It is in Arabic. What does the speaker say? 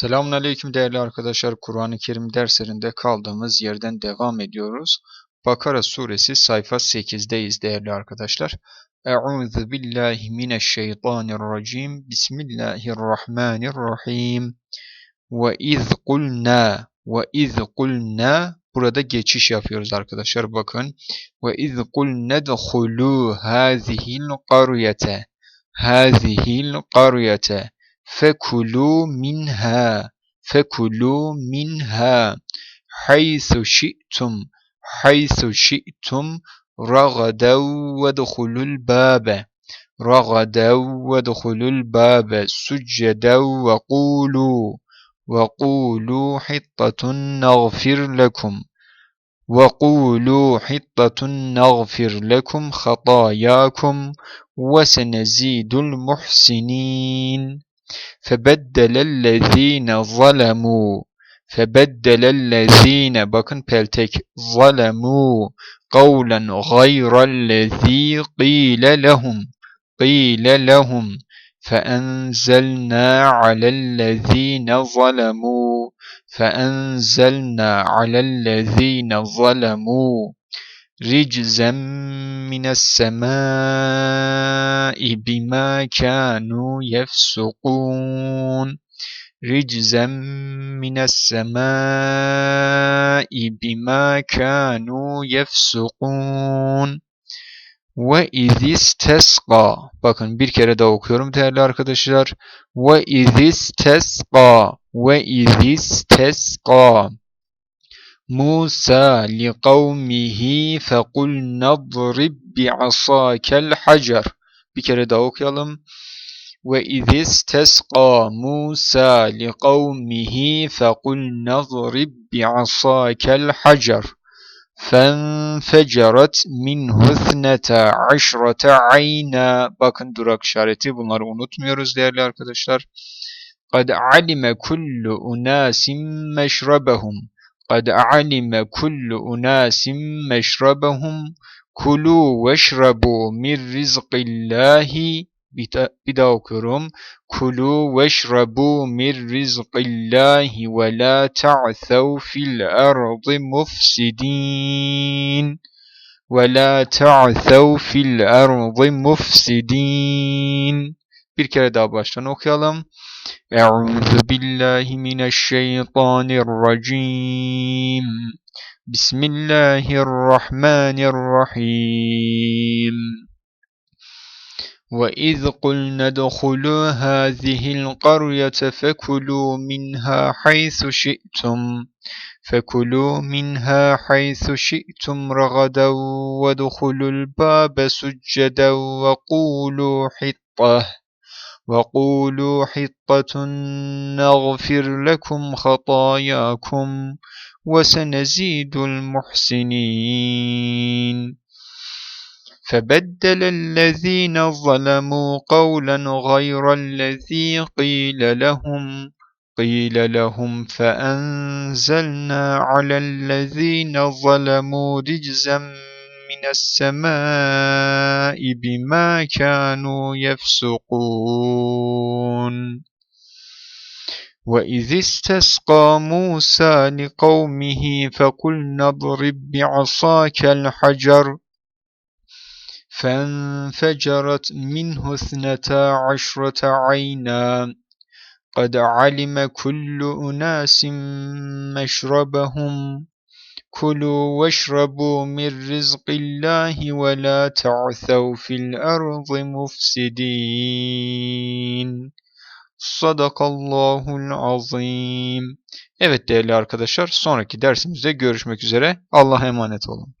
Selamünaleyküm değerli arkadaşlar. Kur'an-ı Kerim derslerinde kaldığımız yerden devam ediyoruz. Bakara suresi sayfa 8'deyiz değerli arkadaşlar. Euzu billahi mineşşeytanirracim. Bismillahirrahmanirrahim. Ve iz kulna ve iz kulna burada geçiş yapıyoruz arkadaşlar bakın. Ve iz kulna dkhulu hazihil qaryete. Hazihil qaryete فكلوا منها فكلوا منها حيث شئتم حيث شئتم رغدا وادخلوا الباب رغدا وادخلوا الباب سجدا وقولوا وقولوا حطة نغفر لكم وقولوا حطة نغفر لكم خطاياكم وسنزيد المحسنين فَبَدَّلَ الَّذ۪ينَ ظَلَمُوا فَبَدَّلَ الَّذ۪ينَ bakın peltek ظَلَمُوا قَوْلًا غَيْرَ الَّذ۪ي قِيلَ لَهُمْ قِيلَ لَهُمْ فَأَنْزَلْنَا عَلَى الَّذ۪ينَ ظَلَمُوا فَأَنْزَلْنَا عَلَى الَّذ۪ينَ ظَلَمُوا. رِجْزًا مِنَ السَّمَاءِ بِمَا كَانُوا يَفْسُقُونَ رِجْزًا مِنَ السَّمَاءِ بِمَا كَانُوا يَفْسُقُونَ وَاِذِ اسْتَسْقَى Bakın bir kere daha okuyorum değerli arkadaşlar. وَاِذِ اسْتَسْقَى وَاِذِ اسْتَسْقَى موسى لقومه فقلنا اضرب بعصاك الحجر bir kere daha okuyalım. وإذ استسقى موسى لقومه فقلنا اضرب بعصاك الحجر فانفجرت منه اثنتا عشرة عينا bakın durak işareti. Bunları unutmuyoruz değerli arkadaşlar. قد علم كل أناس مشربهم قد علم كل أناس مشربهم كلوا واشربوا من رزق الله بداوكرم كلوا واشربوا من رزق الله ولا تعثوا في الأرض مفسدين ولا تعثوا في الأرض مفسدين. Bir kere daha baştan okuyalım. بسم الله الرحمن الرحيم وإذ قلنا ادخلوا هذه القرية فكلوا منها حيث شئتم فكلوا منها حيث شئتم رغدا وادخلوا الباب سجدا وقولوا حطه وقولوا حطة نغفر لكم خطاياكم وسنزيد المحسنين. فبدل الذين ظلموا قولا غير الذي قيل لهم قيل لهم فأنزلنا على الذين ظلموا رجزا السماء بما كانوا يفسقون. وإذ استسقى موسى لقومه فقلنا اضرب بعصاك الحجر فانفجرت منه اثنتا عشرة عينا. قد علم كل أناس مشربهم كلوا واشربوا من رزق الله ولا تعثوا في الأرض مفسدين Sadakallahul azim. Evet değerli arkadaşlar sonraki dersimizde görüşmek üzere. Allah'a emanet olun.